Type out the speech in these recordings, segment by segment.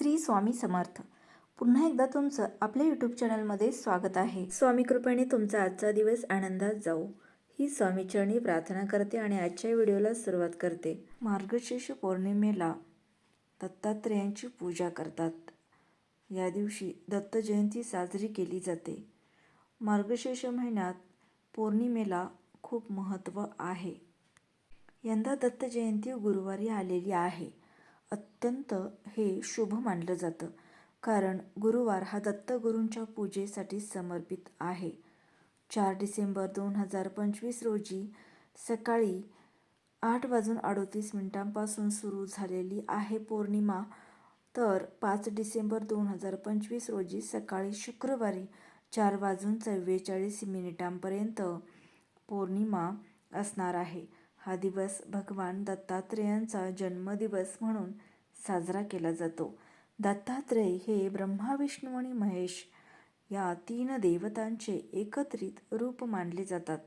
श्री स्वामी समर्थ. पुन्हा एकदा तुमचं आपल्या यूट्यूब चॅनलमध्ये स्वागत आहे. स्वामी कृपेने तुमचा आजचा दिवस आनंदात जाऊ ही स्वामीचरणी प्रार्थना करते आणि आजच्या व्हिडिओला सुरुवात करते. मार्गशीर्ष पौर्णिमेला दत्तात्रेयांची पूजा करतात. या दिवशी दत्त जयंती साजरी केली जाते. मार्गशीर्ष महिन्यात पौर्णिमेला खूप महत्त्व आहे. यंदा दत्त जयंती गुरुवारी आलेली आहे. अत्यंत हे शुभ मानलं जातं. कारण गुरुवार हा दत्तगुरूंच्या पूजेसाठी समर्पित आहे. चार डिसेंबर दोन हजार पंचवीस रोजी सकाळी आठ वाजून अडोतीस मिनिटांपासून सुरू झालेली आहे पौर्णिमा. तर पाच डिसेंबर दोन हजार पंचवीस रोजी सकाळी शुक्रवारी चार वाजून चव्वेचाळीस मिनिटांपर्यंत पौर्णिमा असणार आहे. हा दिवस भगवान दत्तात्रेयांचा जन्मदिवस म्हणून साजरा केला जातो. दत्तात्रेय हे ब्रह्मा विष्णू आणि महेश या तीन देवतांचे एकत्रित रूप मानले जातात.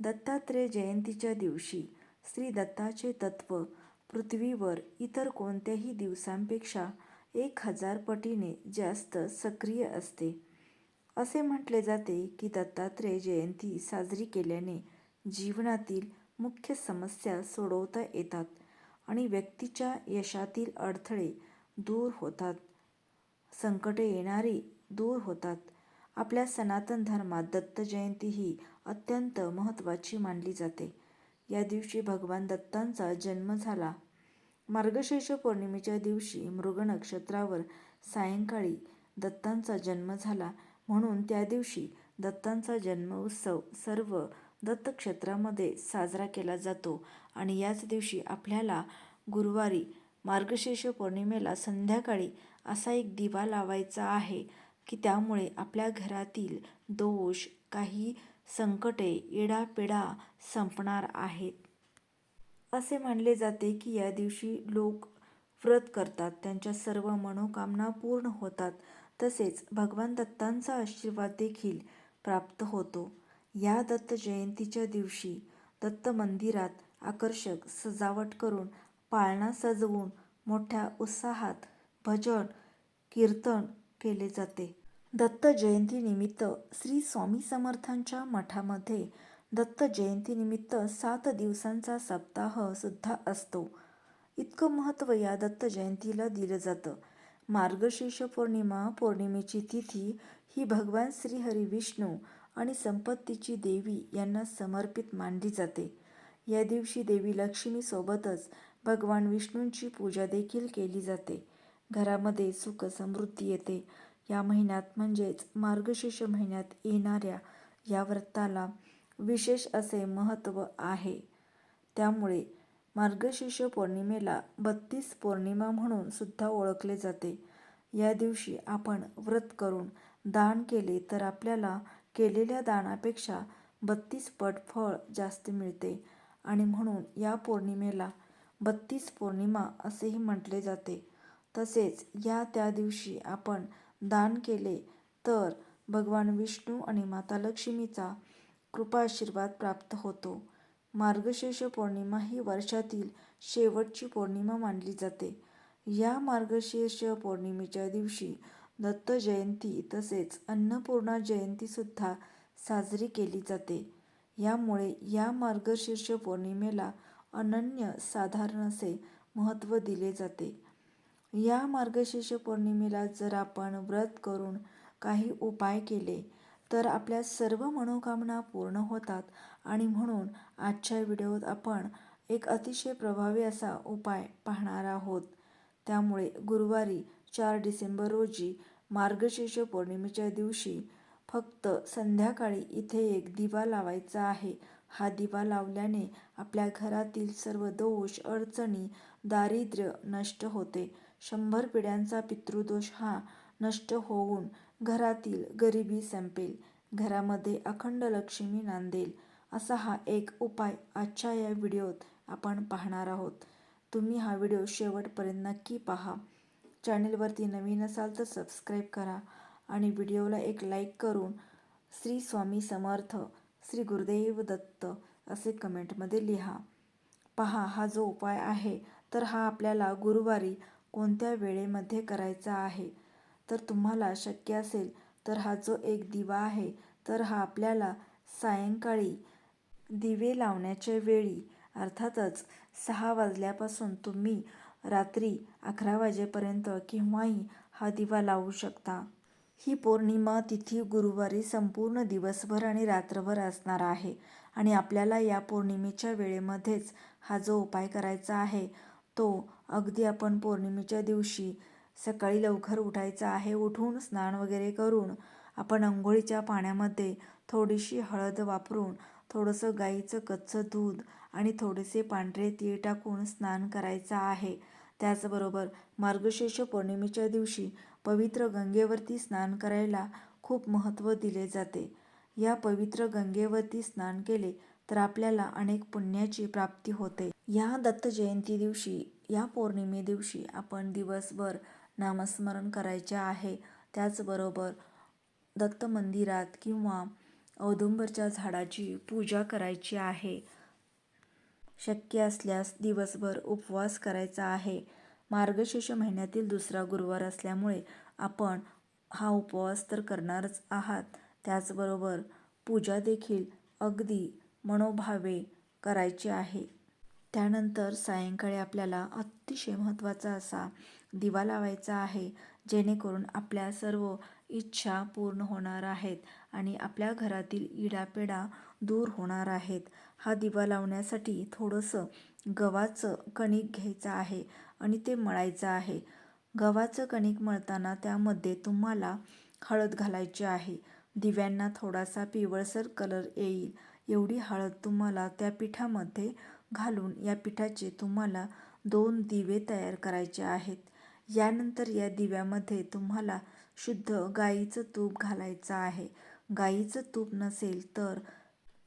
दत्तात्रेय जयंतीच्या दिवशी श्री दत्ताचे तत्व पृथ्वीवर इतर कोणत्याही दिवसांपेक्षा एक हजार पटीने जास्त सक्रिय असते. असे म्हटले जाते की दत्तात्रेय जयंती साजरी केल्याने जीवनातील मुख्य समस्या सोडवता येतात. आणि व्यक्तीच्या यशातील अडथळे दूर होतात. संकटे येणारी दूर होतात. आपल्या सनातन धर्मात दत्त जयंती ही अत्यंत महत्त्वाची मानली जाते. या दिवशी भगवान दत्तांचा जन्म झाला. मार्गशीर्ष पौर्णिमेच्या दिवशी मृग नक्षत्रावर सायंकाळी दत्तांचा जन्म झाला म्हणून त्या दिवशी दत्तांचा जन्म उत्सव सर्व दत्तक्षेत्रामध्ये साजरा केला जातो आणि याच दिवशी आपल्याला गुरुवारी मार्गशीर्ष पौर्णिमेला संध्याकाळी असा एक दिवा लावायचा आहे की त्यामुळे आपल्या घरातील दोष काही संकटे येडापेडा संपणार आहेत. असे मानले जाते की या दिवशी लोक व्रत करतात त्यांच्या सर्व मनोकामना पूर्ण होतात तसेच भगवान दत्तांचा आशीर्वाद देखील प्राप्त होतो. या दत्त जयंतीच्या दिवशी दत्त मंदिरात आकर्षक सजावट करून पाळणा सजवून मोठ्या उत्साहात भजन कीर्तन केले जाते. दत्त जयंतीनिमित्त श्री स्वामी समर्थांच्या मठामध्ये दत्त जयंतीनिमित्त सात दिवसांचा सप्ताह सुद्धा असतो. इतकं महत्त्व या दत्त जयंतीला दिलं जातं. मार्गशीर्ष पौर्णिमा पौर्णिमेची तिथी ही भगवान श्रीहरी विष्णू आणि संपत्तीची देवी यांना समर्पित मानली जाते. या दिवशी देवी लक्ष्मीसोबतच भगवान विष्णूंची पूजा देखील केली जाते. घरामध्ये सुख समृद्धी येते. या महिन्यात म्हणजेच मार्गशीर्ष महिन्यात येणाऱ्या या व्रताला विशेष असे महत्त्व आहे. त्यामुळे मार्गशीर्ष पौर्णिमेला बत्तीस पौर्णिमा म्हणून सुद्धा ओळखले जाते. या दिवशी आपण व्रत करून दान केले तर आपल्याला केलेल्या दानापेक्षा बत्तीस पट फळ जास्त मिळते. आणि म्हणून या पौर्णिमेला बत्तीस पौर्णिमा असेही म्हटले जाते. तसेच या त्या दिवशी आपण दान केले तर भगवान विष्णू आणि माता लक्ष्मीचा कृपा आशीर्वाद प्राप्त होतो. मार्गशीर्ष पौर्णिमा ही वर्षातील शेवटची पौर्णिमा मानली जाते. या मार्गशीर्ष पौर्णिमेच्या दिवशी दत्त जयंती तसेच अन्नपूर्णा जयंतीसुद्धा साजरी केली जाते. यामुळे या मार्गशीर्ष पौर्णिमेला अनन्य साधारण असे महत्त्व दिले जाते. या मार्गशीर्ष पौर्णिमेला जर आपण व्रत करून काही उपाय केले तर आपल्या सर्व मनोकामना पूर्ण होतात आणि म्हणून आजच्या व्हिडिओत आपण एक अतिशय प्रभावी असा उपाय पाहणार आहोत. त्यामुळे गुरुवारी चार डिसेंबर रोजी मार्गशीर्ष पौर्णिमेच्या दिवशी फक्त संध्याकाळी इथे एक दिवा लावायचा आहे. हा दिवा लावल्याने आपल्या घरातील सर्व दोष अडचणी दारिद्र्य नष्ट होते. शंभर पिढ्यांचा पितृदोष हा नष्ट होऊन घरातील गरिबी संपेल. घरामध्ये अखंड लक्ष्मी नांदेल. असा हा एक उपाय आजच्या या व्हिडिओत आपण पाहणार आहोत. तुम्ही हा व्हिडिओ शेवटपर्यंत नक्की पहा. चॅनेलवरती नवीन असाल तर सबस्क्राईब करा आणि व्हिडिओला एक लाईक करून श्री स्वामी समर्थ श्री गुरुदेव दत्त असे कमेंटमध्ये लिहा. पहा हा जो उपाय आहे तर हा आपल्याला गुरुवारी कोणत्या वेळेमध्ये करायचा आहे? तर तुम्हाला शक्य असेल तर हा जो एक दिवा आहे तर हा आपल्याला सायंकाळी दिवे लावण्याच्या वेळी अर्थातच सहा वाजल्यापासून तुम्ही रात्री अकरा वाजेपर्यंत केव्हाही हा दिवा लावू शकता. ही पौर्णिमा तिथी गुरुवारी संपूर्ण दिवसभर आणि रात्रभर असणार आहे आणि आपल्याला या पौर्णिमेच्या वेळेमध्येच हा जो उपाय करायचा आहे तो अगदी आपण पौर्णिमेच्या दिवशी सकाळी लवकर उठायचं आहे. उठून स्नान वगैरे करून आपण अंघोळीच्या पाण्यामध्ये थोडीशी हळद वापरून थोडंसं गाईचं कच्चं दूध आणि थोडेसे पांढरे तीळ टाकून स्नान करायचं आहे. त्याचबरोबर मार्गशीर्ष पौर्णिमेच्या दिवशी पवित्र गंगेवरती स्नान करायला खूप महत्त्व दिले जाते. या पवित्र गंगेवरती स्नान केले तर आपल्याला अनेक पुण्याची प्राप्ती होते. या दत्त जयंती दिवशी या पौर्णिमे दिवशी आपण दिवसभर नामस्मरण करायचे आहे. त्याचबरोबर दत्त मंदिरात किंवा औदुंबरच्या झाडाची पूजा करायची आहे. शक्य असल्यास दिवसभर उपवास करायचा आहे. मार्गशीर्ष महिन्यातील दुसरा गुरुवार असल्यामुळे आपण हा उपवास तर करणारच आहात. त्याचबरोबर पूजा देखील अगदी मनोभावे करायची आहे. त्यानंतर सायंकाळी आपल्याला अतिशय महत्त्वाचा असा दिवा लावायचा आहे जेणेकरून आपल्या सर्व इच्छा पूर्ण होणार आहेत आणि आपल्या घरातील इडापेडा दूर होणार आहेत. हा दिवा लावण्यासाठी थोडंसं गव्हाचं कणिक घ्यायचं आहे आणि ते मळायचं आहे. गव्हाचं कणिक मळताना त्यामध्ये तुम्हाला हळद घालायची आहे. दिव्यांना थोडासा पिवळसर कलर येईल. एवढी हळद तुम्हाला त्या पिठामध्ये घालून या पिठाचे तुम्हाला दोन दिवे तयार करायचे आहेत. यानंतर या दिव्यामध्ये तुम्हाला शुद्ध गाईचं तूप घालायचं आहे. गाईचं तूप नसेल तर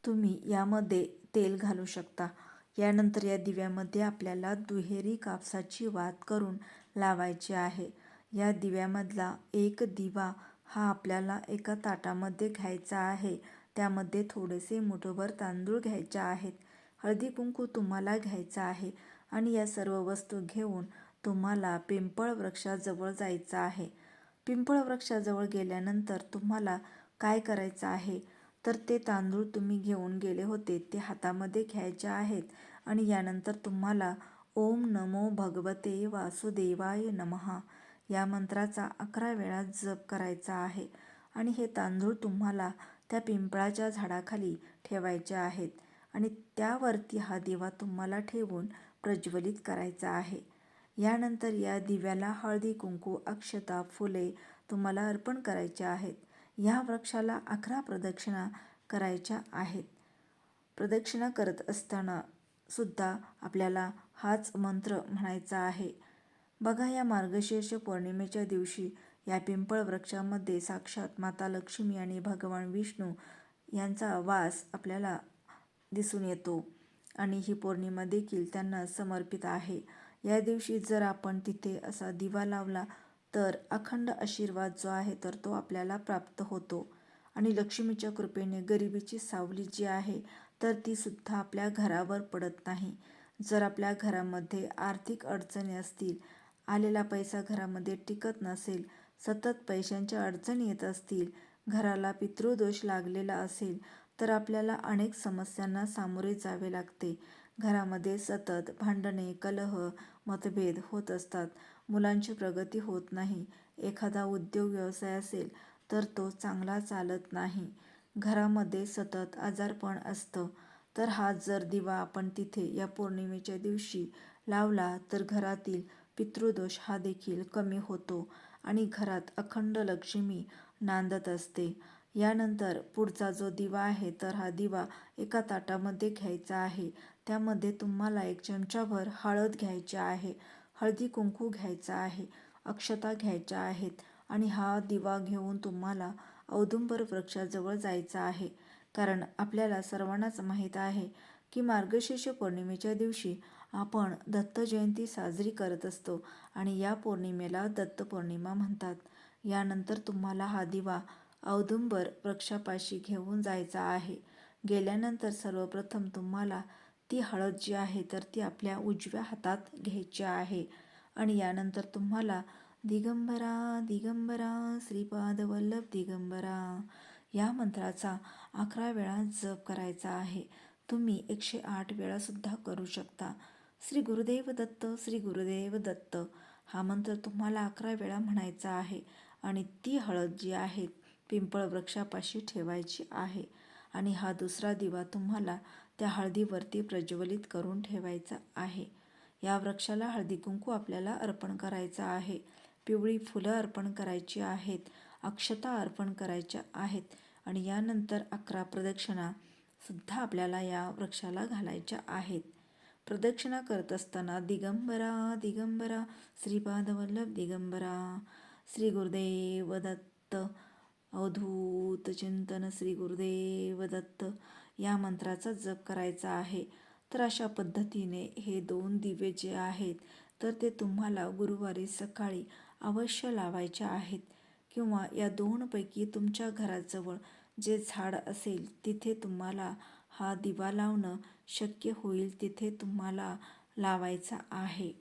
तुम्ही यामध्ये तेल घालू शकता. यानंतर या दिव्यामध्ये आपल्याला दुहेरी कापसाची वात करून लावायची आहे. या दिव्यामधला एक दिवा हा आपल्याला एका ताटामध्ये घ्यायचा आहे. त्यामध्ये थोडेसे मुठभर तांदूळ घ्यायचे आहेत. हळदी कुंकू तुम्हाला घ्यायचं आहे आणि या सर्व वस्तू घेऊन तुम्हाला पिंपळ वृक्षाजवळ जायचं आहे. पिंपळ वृक्षाजवळ गेल्यानंतर तुम्हाला काय करायचं आहे? तर ते तांदूळ तुम्ही घेऊन गेले होते ते हातामध्ये घ्यायचे आहेत आणि यानंतर तुम्हाला ओम नमो भगवते वासुदेवाय नमहा या मंत्राचा अकरा वेळा जप करायचा आहे आणि हे तांदूळ तुम्हाला त्या पिंपळाच्या झाडाखाली ठेवायचे आहेत आणि त्यावरती हा दिवा तुम्हाला ठेवून प्रज्वलित करायचा आहे. यानंतर या दिव्याला हळदी कुंकू अक्षता फुले तुम्हाला अर्पण करायचे आहेत. या वृक्षाला अकरा प्रदक्षिणा करायच्या आहेत. प्रदक्षिणा करत असताना सुद्धा आपल्याला हाच मंत्र म्हणायचा आहे. बघा या मार्गशीर्ष पौर्णिमेच्या दिवशी या पिंपळ वृक्षामध्ये साक्षात माता लक्ष्मी आणि भगवान विष्णू यांचा वास आपल्याला दिसून येतो आणि ही पौर्णिमा देखील त्यांना समर्पित आहे. या दिवशी जर आपण तिथे असा दिवा लावला तर अखंड आशीर्वाद जो आहे तर तो आपल्याला प्राप्त होतो. आणि लक्ष्मीच्या कृपेने गरिबीची सावली जी आहे तर ती सुद्धा आपल्या घरावर पडत नाही. जर आपल्या घरामध्ये आर्थिक अडचणी असतील आलेला पैसा घरामध्ये टिकत नसेल सतत पैशांच्या अडचणी येत असतील घराला पितृदोष लागलेला असेल तर आपल्याला अनेक समस्यांना सामोरे जावे लागते. घरामध्ये सतत भांडणे कलह मतभेद होत असतात. मुलांची प्रगती होत नाही. एखादा उद्योग व्यवसाय असेल तर तो चांगला चालत नाही. घरामध्ये सतत आजारपण असतं. तर हा जर दिवा आपण तिथे या पौर्णिमेच्या दिवशी लावला तर घरातील पितृदोष हा देखील कमी होतो आणि घरात अखंड लक्ष्मी नांदत असते. यानंतर पुढचा जो दिवा आहे तर हा दिवा एका ताटामध्ये घ्यायचा आहे. त्यामध्ये तुम्हाला एक चमचाभर हळद घ्यायची आहे. हळदी कुंकू घ्यायचा आहे अक्षता घ्यायच्या आहेत आणि हा दिवा घेऊन तुम्हाला औदुंबर वृक्षाजवळ जायचं आहे. कारण आपल्याला सर्वांनाच माहीत आहे की मार्गशीर्ष पौर्णिमेच्या दिवशी आपण दत्त जयंती साजरी करत असतो आणि या पौर्णिमेला दत्त पौर्णिमा म्हणतात. यानंतर तुम्हाला हा दिवा औदुंबर वृक्षापाशी घेऊन जायचा आहे. गेल्यानंतर सर्वप्रथम तुम्हाला ती हळद जी आहे तर ती आपल्या उजव्या हातात घ्यायची आहे. आणि यानंतर तुम्हाला दिगंबरा दिगंबरा श्रीपाद वल्लभ दिगंबरा या मंत्राचा अकरा वेळा जप करायचा आहे. तुम्ही एकशे आठ वेळासुद्धा करू शकता. श्री गुरुदेव दत्त श्री गुरुदेव दत्त हा मंत्र तुम्हाला अकरा वेळा म्हणायचा आहे. आणि ती हळद जी आहे पिंपळ वृक्षापाशी ठेवायची आहे. आणि हा दुसरा दिवा तुम्हाला त्या हळदीवरती प्रज्वलित करून ठेवायचा आहे. या वृक्षाला हळदी कुंकू आपल्याला अर्पण करायचं आहे. पिवळी फुलं अर्पण करायची आहेत. अक्षता अर्पण करायच्या आहेत. आणि यानंतर अकरा प्रदक्षिणा सुद्धा आपल्याला या वृक्षाला घालायच्या आहेत. प्रदक्षिणा करत असताना दिगंबरा दिगंबरा श्रीपादवल्लभ दिगंबरा श्री गुरुदेव दत्त अवधूत चिंतन श्री गुरुदेव दत्त या मंत्राचा जप करायचा आहे. तर अशा पद्धतीने हे दोन दिवे जे आहेत तर ते तुम्हाला गुरुवारी सकाळी अवश्य लावायचे आहेत किंवा या दोनपैकी तुमच्या घराजवळ जे झाड असेल तिथे तुम्हाला हा दिवा लावणं शक्य होईल तिथे तुम्हाला लावायचा आहे.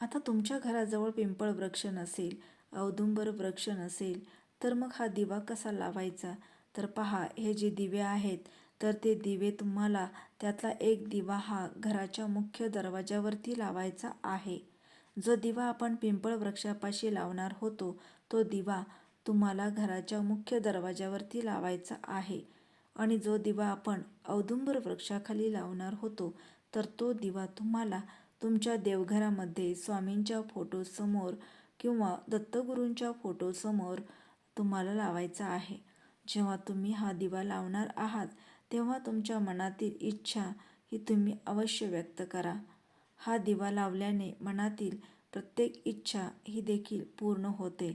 आता तुमच्या घराजवळ पिंपळ वृक्ष नसेल औदुंबर वृक्ष नसेल तर मग हा दिवा कसा लावायचा? तर पहा हे जे दिवे आहेत तर ते दिवे तुम्हाला त्यातला एक दिवा हा घराच्या मुख्य दरवाजावरती लावायचा आहे. जो दिवा आपण पिंपळ वृक्षापाशी लावणार होतो तो दिवा तुम्हाला घराच्या मुख्य दरवाजावरती लावायचा आहे. आणि जो दिवा आपण औदुंबर वृक्षाखाली लावणार होतो तर तो दिवा तुम्हाला तुमच्या देवघरामध्ये स्वामींच्या फोटोसमोर किंवा दत्तगुरूंच्या फोटोसमोर तुम्हाला लावायचा आहे. जेव्हा तुम्ही हा दिवा लावणार आहात तेव्हा तुमच्या मनातील इच्छा ही तुम्ही अवश्य व्यक्त करा. हा दिवा लावल्याने मनातील प्रत्येक इच्छा ही देखील पूर्ण होते.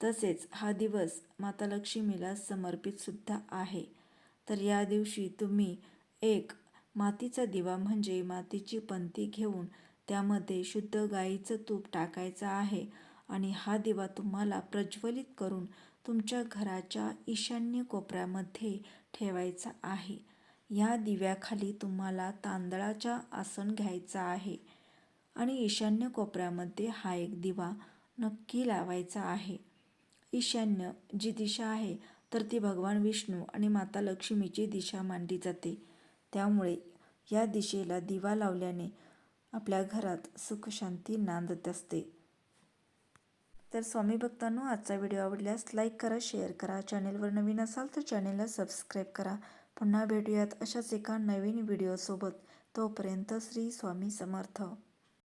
तसेच हा दिवस माता लक्ष्मीला समर्पित सुद्धा आहे. तर या दिवशी तुम्ही एक मातीचा दिवा म्हणजे मातीची पंती घेऊन त्यामध्ये शुद्ध गाईचं तूप टाकायचं आहे आणि हा दिवा तुम्हाला प्रज्वलित करून तुमच्या घराच्या ईशान्य कोपऱ्यामध्ये ठेवायचा आहे. या दिव्याखाली तुम्हाला तांदळाच्या आसन घ्यायचा आहे आणि ईशान्य कोपऱ्यामध्ये हा एक दिवा नक्की लावायचा आहे. ईशान्य जी दिशा आहे तर ती भगवान विष्णू आणि माता लक्ष्मीची दिशा मानली जाते. त्यामुळे या दिशेला दिवा लावल्याने आपल्या घरात सुखशांती नांदत असते. तर स्वामी भक्तांनो आजचा व्हिडिओ आवडल्यास लाईक करा शेअर करा. चॅनेलवर नवीन असाल तर चॅनेलला सबस्क्राईब करा. पुन्हा भेटूयात अशाच एका नवीन व्हिडिओसोबत. तोपर्यंत श्री स्वामी समर्थ.